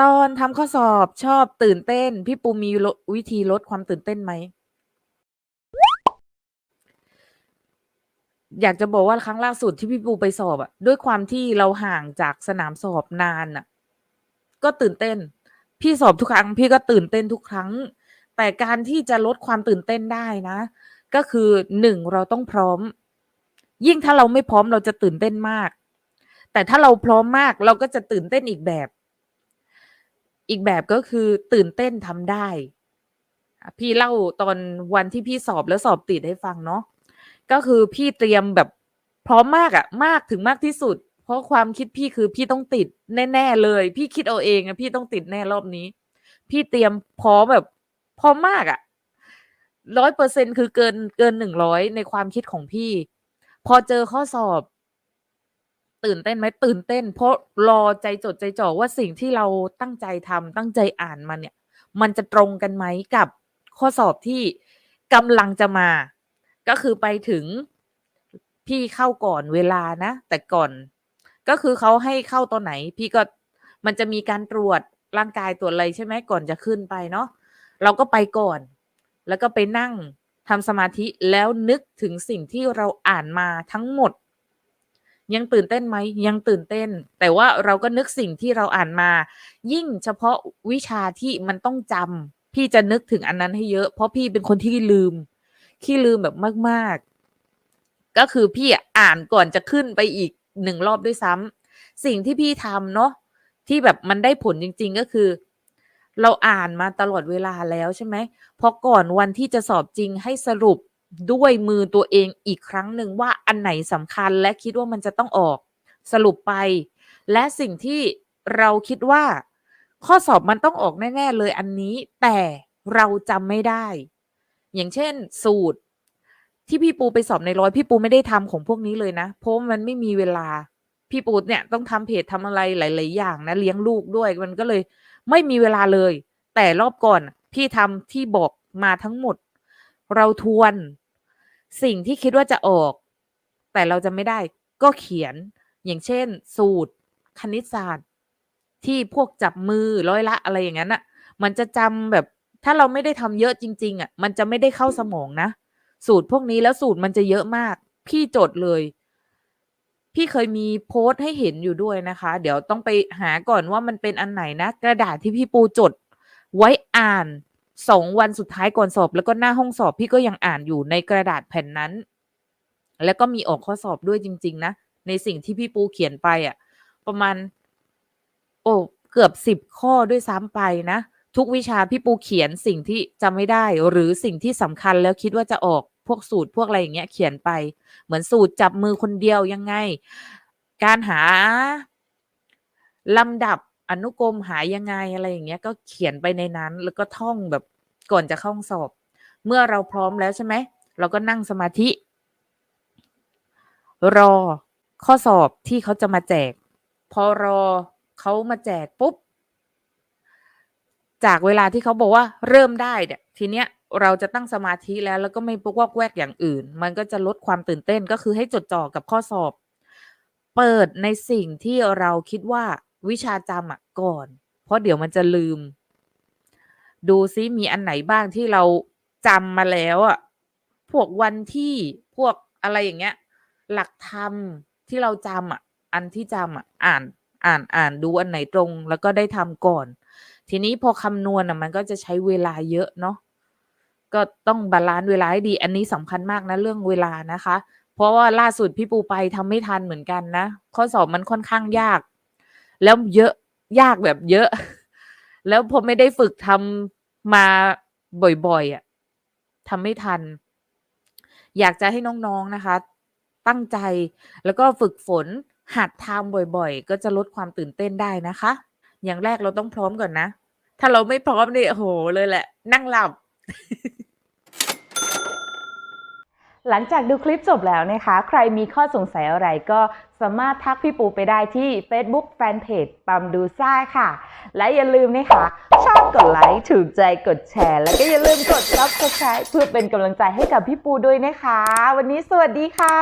ตอนทำข้อสอบชอบตื่นเต้น พี่ปูมีวิธีลดความตื่นเต้นไหม?อยากจะบอกว่าครั้งล่าสุดที่พี่ปูไปสอบอะด้วยความที่เราห่างจากสนามสอบนานน่ะก็ตื่นเต้น พี่สอบทุกครั้ง พี่ก็ตื่นเต้นทุกครั้ง แต่การที่จะลดความตื่นเต้นได้นะ ก็คือ1เราต้องพร้อม ยิ่งถ้าเราไม่พร้อมเราจะตื่นเต้นมาก แต่ถ้าเราพร้อมมากเราก็จะตื่นเต้นอีกแบบ อีกแบบก็คือตื่นเต้นทำได้ พี่เล่าตอนวันที่พี่สอบแล้วสอบติดให้ฟังเนาะก็คือพี่เตรียมแบบพร้อมมากอะมากถึงมากที่สุด เพราะความคิดพี่คือพี่ต้องติดแน่ๆเลย พี่คิดเอาเองอะพี่ต้องติดแน่รอบนี้ พี่เตรียมพร้อมแบบพร้อมมากอะ100%คือเกินเกิน100ในความคิดของพี่ พอเจอข้อสอบ ตื่นเต้นไหม?ตื่นเต้น เพราะรอใจจดใจจ่อว่าสิ่งที่เราตั้งใจทำตั้งใจอ่านมาเนี่ย มันจะตรงกันไหมกับข้อสอบที่กำลังจะมา ก็คือไปถึงพี่เข้าก่อนเวลานะ แต่ก่อน ก็คือเขาให้เข้าตอนไหน พี่ก็มันจะมีการตรวจร่างกายตรวจอะไรใช่ไหม?ก่อนจะขึ้นไปเนาะเราก็ไปก่อน แล้วก็ไปนั่งทำสมาธิแล้วนึกถึงสิ่งที่เราอ่านมาทั้งหมด ยังตื่นเต้นไหม?ยังตื่นเต้น แต่ว่าเราก็นึกสิ่งที่เราอ่านมา ยิ่งเฉพาะวิชาที่มันต้องจำพี่จะนึกถึงอันนั้นให้เยอะ เพราะพี่เป็นคนที่ลืมขี้ลืมแบบมาก ๆ ก็คือพี่อ่านก่อนจะขึ้นไปอีก1รอบด้วยซ้ำสิ่งที่พี่ทำเนาะที่แบบมันได้ผลจริง ๆ ก็คือ เราอ่านมาตลอดเวลาแล้วใช่ไหม?พอก่อนวันที่จะสอบจริงให้สรุป ด้วยมือตัวเองอีกครั้งหนึ่งว่าอันไหนสำคัญและคิดว่ามันจะต้องออกสรุปไป และสิ่งที่เราคิดว่า ข้อสอบมันต้องออกแน่ ๆ เลยอันนี้ แต่เราจำไม่ได้ อย่างเช่น สูตร ที่พี่ปูไปสอบในร้อยพี่ปูไม่ได้ทำของพวกนี้เลยนะ เพราะมันไม่มีเวลา พี่ปูเนี่ยต้องทำเพจทำอะไรหลาย ๆ อย่างนะเลี้ยงลูกด้วยมันก็เลย ไม่มีเวลาเลย แต่รอบก่อน พี่ทำที่บอกมาทั้งหมด เราทวน สิ่งที่คิดว่าจะออก แต่เราจำไม่ได้ก็เขียน อย่างเช่น สูตร คณิตศาสตร์ ที่พวกจับมือร้อยละอะไรอย่างงั้นน่ะ มันจะจำแบบถ้าเราไม่ได้ทำเยอะจริง ๆอะ มันจะไม่ได้เข้าสมองนะ สูตรพวกนี้แล้วสูตรมันจะเยอะมาก พี่จดเลยพี่เคยมีโพสต์ให้เห็นอยู่ด้วยนะคะ เดี๋ยวต้องไปหาก่อนว่ามันเป็นอันไหนนะ กระดาษที่พี่ปูจด ไว้อ่าน 2วันสุดท้ายก่อนสอบ แล้วก็หน้าห้องสอบพี่ก็ยังอ่านอยู่ในกระดาษแผ่นนั้น แล้วก็มีออกข้อสอบด้วยจริง ๆ นะ ในสิ่งที่พี่ปูเขียนไปอะประมาณ โอ้เกือบ10ข้อด้วยซ้ำไปนะ ทุกวิชาพี่ปูเขียนสิ่งที่จำไม่ได้ หรือสิ่งที่สำคัญแล้วคิดว่าจะออกพวกสูตรพวกอะไรอย่างเงี้ยเขียนไป เหมือนสูตรจับมือคนเดียวยังไง การหาลำดับอนุกรมหายังไงอะไรอย่างเงี้ยก็เขียนไปในนั้น แล้วก็ท่องแบบ ก่อนจะเข้าห้องสอบ เมื่อเราพร้อมแล้วใช่ไหม?เราก็นั่งสมาธิ รอข้อสอบที่เขาจะมาแจก พอรอเขามาแจกปุ๊บ จากเวลาที่เขาบอกว่าเริ่มได้เนี่ยทีเนี้ยเราจะตั้งสมาธิแล้วแล้วก็ไม่วอกแวกอย่างอื่น มันก็จะลดความตื่นเต้นก็คือให้จดจ่อกับข้อสอบ เปิดในสิ่งที่เราคิดว่าวิชาจำอะก่อน เพราะเดี๋ยวมันจะลืม ดูซิมีอันไหนบ้างที่เราจำมาแล้วอะพวกวันที่พวกอะไรอย่างเงี้ย หลักธรรมที่เราจำอะอันที่จำอะอ่านอ่านๆดูอันไหนตรง แล้วก็ได้ทำก่อน ทีนี้พอคำนวณน่ะมันก็จะใช้เวลาเยอะเนาะก็ต้องบาลันซ์เวลาให้ดี อันนี้สำคัญมากนะเรื่องเวลานะคะ เพราะว่าล่าสุดพี่ปูไปทำไม่ทันเหมือนกันนะ ข้อสอบมันค่อนข้างยาก แล้วเยอะยากแบบเยอะ แล้วพอไม่ได้ฝึกทำมาบ่อยๆอะทำไม่ทัน อยากจะให้น้องๆนะคะ ตั้งใจแล้วก็ฝึกฝนหัดทำบ่อยๆ ก็จะลดความตื่นเต้นได้นะคะ อย่างแรกเราต้องพร้อมก่อนนะ ถ้าเราไม่พร้อมนี่โอ้โหเลยแหละ นั่งหลับ หลังจากดูคลิปจบแล้วนะคะ ใครมีข้อสงสัยอะไรก็สามารถทักพี่ปูไปได้ที่ Facebook Fanpage ปัมดูซ่าค่ะ และอย่าลืมนะคะ ชอบกดไลค์ถูกใจกดแชร์ แล้วก็อย่าลืมกด Subscribe เพื่อเป็นกำลังใจให้กับพี่ปูด้วยนะคะ วันนี้สวัสดีค่ะ